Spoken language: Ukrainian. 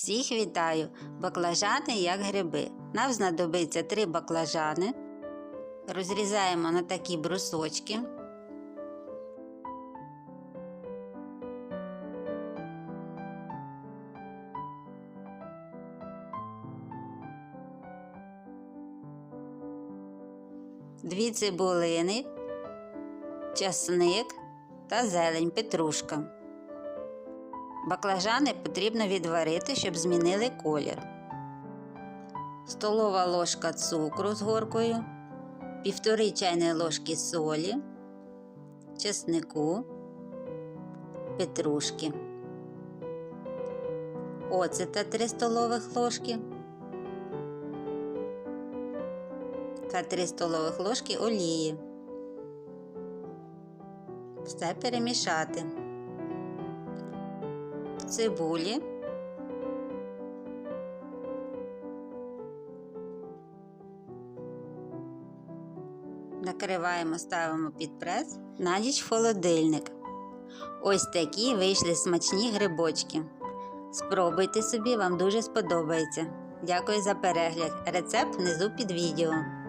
Всіх вітаю! Баклажани як гриби. Нам знадобиться три баклажани. Розрізаємо на такі брусочки. Дві цибулини, часник та зелень петрушка. Баклажани потрібно відварити, щоб змінили колір. Столова ложка цукру з горкою, півтори чайної ложки солі, чеснику, петрушки, оцета 3 столових ложки та 3 столових ложки олії. Все перемішати цибулі, накриваємо, ставимо під прес на ніч в холодильник. Ось такі вийшли смачні грибочки. Спробуйте собі, вам дуже сподобається. Дякую за перегляд. Рецепт внизу під відео.